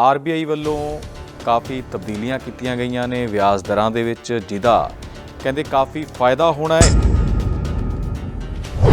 RBI ਵੱਲੋਂ ਕਾਫੀ ਤਬਦੀਲੀਆਂ ਕੀਤੀਆਂ ਗਈਆਂ ਨੇ ਵਿਆਜ ਦਰਾਂ ਦੇ ਵਿੱਚ, ਜਿਹਦਾ ਕਹਿੰਦੇ ਕਾਫੀ ਫਾਇਦਾ ਹੋਣਾ ਹੈ।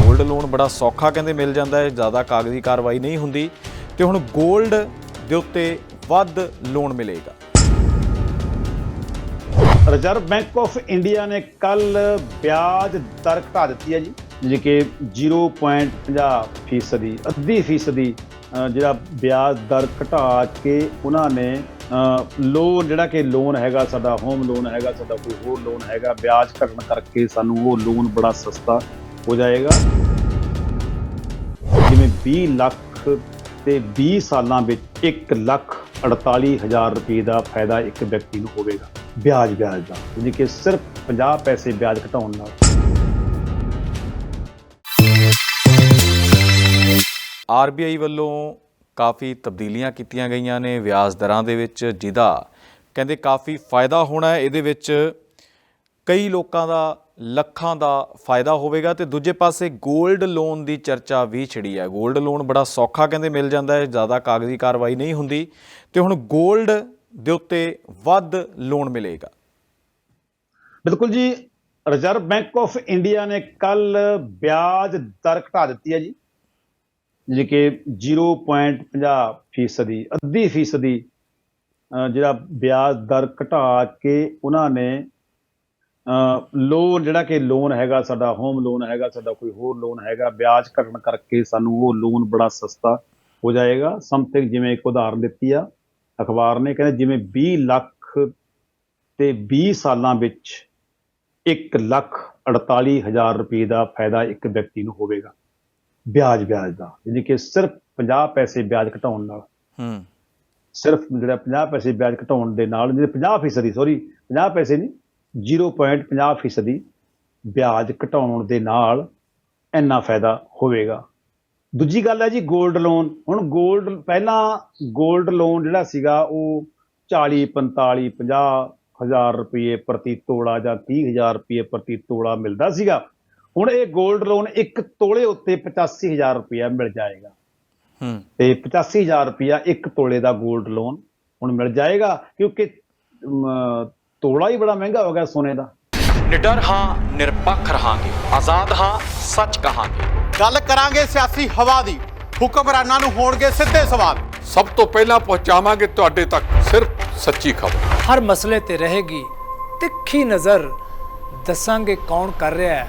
골ਡ ਲੋਨ ਬੜਾ ਸੌਖਾ ਕਹਿੰਦੇ ਮਿਲ ਜਾਂਦਾ ਹੈ, ਜ਼ਿਆਦਾ ਕਾਗਜ਼ੀ ਕਾਰਵਾਈ ਨਹੀਂ ਹੁੰਦੀ ਤੇ ਹੁਣ 골ਡ ਦੇ ਉੱਤੇ ਵੱਧ ਲੋਨ ਮਿਲੇਗਾ। ਰਿਜ਼ਰਵ ਬੈਂਕ ਆਫ ਇੰਡੀਆ ਨੇ ਕੱਲ ਵਿਆਜ ਦਰ ਘਟਾ ਦਿੱਤੀ ਹੈ ਜੀ, ਜਿਵੇਂ ਕਿ 0.50 ਫੀਸਦੀ, ਅੱਧੀ ਫੀਸਦੀ ਜਿਹੜਾ ਵਿਆਜ ਦਰ ਘਟਾ ਕੇ ਉਹਨਾਂ ਨੇ ਲੋਨ ਜਿਹੜਾ ਕਿ ਲੋਨ ਹੈਗਾ ਸਾਡਾ ਹੋਮ ਲੋਨ ਹੈਗਾ ਸਾਡਾ, ਕੋਈ ਹੋਰ ਲੋਨ ਹੈਗਾ, ਵਿਆਜ ਘਟਣ ਕਰਕੇ ਸਾਨੂੰ ਉਹ ਲੋਨ ਬੜਾ ਸਸਤਾ ਹੋ ਜਾਏਗਾ। ਜਿਵੇਂ 20 ਲੱਖ ਤੇ 20 ਸਾਲਾਂ ਵਿੱਚ 1 ਲੱਖ 48 ਹਜ਼ਾਰ ਰੁਪਏ ਦਾ ਫਾਇਦਾ ਇੱਕ ਵਿਅਕਤੀ ਨੂੰ ਹੋਵੇਗਾ ਵਿਆਜ ਵਿਆਜ ਦਾ। ਜਿਵੇਂ ਕਿ ਸਿਰਫ 50 ਪੈਸੇ ਵਿਆਜ ਘਟਾਉਣ ਨਾਲ। ਆਰ ਬੀ ਆਈ ਵੱਲੋਂ ਕਾਫੀ ਤਬਦੀਲੀਆਂ ਕੀਤੀਆਂ ਗਈਆਂ ਨੇ ਵਿਆਜ ਦਰਾਂ ਦੇ ਵਿੱਚ, ਜਿਹਦਾ ਕਹਿੰਦੇ ਕਾਫੀ ਫਾਇਦਾ ਹੋਣਾ ਇਹਦੇ ਵਿੱਚ ਕਈ ਲੋਕਾਂ ਦਾ, ਲੱਖਾਂ ਦਾ ਫਾਇਦਾ ਹੋਵੇਗਾ ਤੇ ਦੂਜੇ ਪਾਸੇ 골ਡ ਲੋਨ ਦੀ ਚਰਚਾ ਵੀ ਛਿੜੀ ਹੈ। 골ਡ ਲੋਨ ਬੜਾ ਸੌਖਾ ਕਹਿੰਦੇ ਮਿਲ ਜਾਂਦਾ ਹੈ, ਜ਼ਿਆਦਾ ਕਾਗਜ਼ੀ ਕਾਰਵਾਈ ਨਹੀਂ ਹੁੰਦੀ ਤੇ ਹੁਣ 골ਡ ਦੇ ਉੱਤੇ ਵੱਧ ਲੋਨ ਮਿਲੇਗਾ। ਬਿਲਕੁਲ ਜੀ ਰਿਜ਼ਰਵ ਬੈਂਕ ਆਫ ਇੰਡੀਆ ਨੇ ਕੱਲ ਵਿਆਜ ਦਰ ਘਟਾ ਦਿੱਤੀ ਹੈ ਜੀ। ਜਿਹੜੀ ਕਿ 0.50 ਫੀਸਦੀ, ਅੱਧੀ ਫੀਸਦੀ ਜਿਹੜਾ ਵਿਆਜ ਦਰ ਘਟਾ ਕੇ ਉਹਨਾਂ ਨੇ ਲੋਨ ਜਿਹੜਾ ਕਿ ਲੋਨ ਹੈਗਾ, ਸਾਡਾ ਹੋਮ ਲੋਨ ਹੈਗਾ, ਸਾਡਾ ਕੋਈ ਹੋਰ ਲੋਨ ਹੈਗਾ, ਵਿਆਜ ਘਟਣ ਕਰਕੇ ਸਾਨੂੰ ਉਹ ਲੋਨ ਬੜਾ ਸਸਤਾ ਹੋ ਜਾਏਗਾ। ਸਮਥਿੰਗ ਜਿਵੇਂ ਇੱਕ ਉਦਾਹਰਨ ਦਿੱਤੀ ਆ, ਅਖਬਾਰ ਨੇ, ਕਹਿੰਦੇ ਜਿਵੇਂ 20 ਲੱਖ ਤੇ 20 ਸਾਲਾਂ ਵਿੱਚ 1 ਲੱਖ 48 ਹਜ਼ਾਰ ਰੁਪਏ ਦਾ ਫਾਇਦਾ ਇੱਕ ਵਿਅਕਤੀ ਨੂੰ ਹੋਵੇਗਾ। ਵਿਆਜ ਵਿਆਜ ਦਾ। ਯਾਨੀ ਕਿ ਸਿਰਫ 50 ਪੈਸੇ ਵਿਆਜ ਘਟਾਉਣ ਨਾਲ। ਹੂੰ। ਸਿਰਫ ਜਿਹੜਾ 50 ਪੈਸੇ ਵਿਆਜ ਘਟਾਉਣ ਦੇ ਨਾਲ ਜਿਹੜੇ 50% ਸੌਰੀ 50 ਪੈਸੇ ਨਹੀਂ 0.50% ਵਿਆਜ ਘਟਾਉਣ ਦੇ ਨਾਲ ਇੰਨਾ ਫਾਇਦਾ ਹੋਵੇਗਾ। ਦੂਜੀ ਗੱਲ ਹੈ ਜੀ 골ਡ ਲੋਨ। ਹੁਣ 골ਡ ਪਹਿਲਾਂ 골ਡ ਲੋਨ ਜਿਹੜਾ ਸੀਗਾ ਉਹ 40 45 50 ਹਜ਼ਾਰ ਰੁਪਏ ਪ੍ਰਤੀ ਤੋਲਾ ਜਾਂ 30000 ਰੁਪਏ ਪ੍ਰਤੀ ਤੋਲਾ ਮਿਲਦਾ ਸੀਗਾ। ਹੁਣ ਇਹ 골ਡ ਲੋਨ ਇੱਕ ਤੋਲੇ ਉੱਤੇ 85000 ਰੁਪਏ ਮਿਲ ਜਾਏਗਾ। ਹੂੰ। ਤੇ 85000 ਰੁਪਇਆ ਇੱਕ ਤੋਲੇ ਦਾ 골ਡ ਲੋਨ ਹੁਣ ਮਿਲ ਜਾਏਗਾ ਕਿਉਂਕਿ ਤੋਲਾ ਹੀ ਬੜਾ ਮਹਿੰਗਾ ਹੋ ਗਿਆ ਸੋਨੇ ਦਾ। ਨਿਡਰ ਹਾਂ ਨਿਰਪੱਖ ਰਹਾਂਗੇ। ਆਜ਼ਾਦ ਹਾਂ ਸੱਚ ਕਹਾਂਗੇ। ਗੱਲ ਕਰਾਂਗੇ ਸਿਆਸੀ ਹਵਾ ਦੀ। ਹੁਕਮਰਾਨਾਂ ਨੂੰ ਹੋਣਗੇ ਸਿੱਧੇ ਸਵਾਲ। ਸਭ ਤੋਂ ਪਹਿਲਾਂ ਪਹੁੰਚਾਵਾਂਗੇ ਤੁਹਾਡੇ ਤੱਕ ਸਿਰਫ ਸੱਚੀ ਖਬਰ। ਹਰ ਮਸਲੇ ਤੇ ਰਹੇਗੀ ਤਿੱਖੀ ਨਜ਼ਰ। ਦੱਸਾਂਗੇ ਕੌਣ ਕਰ ਰਿਹਾ ਹੈ।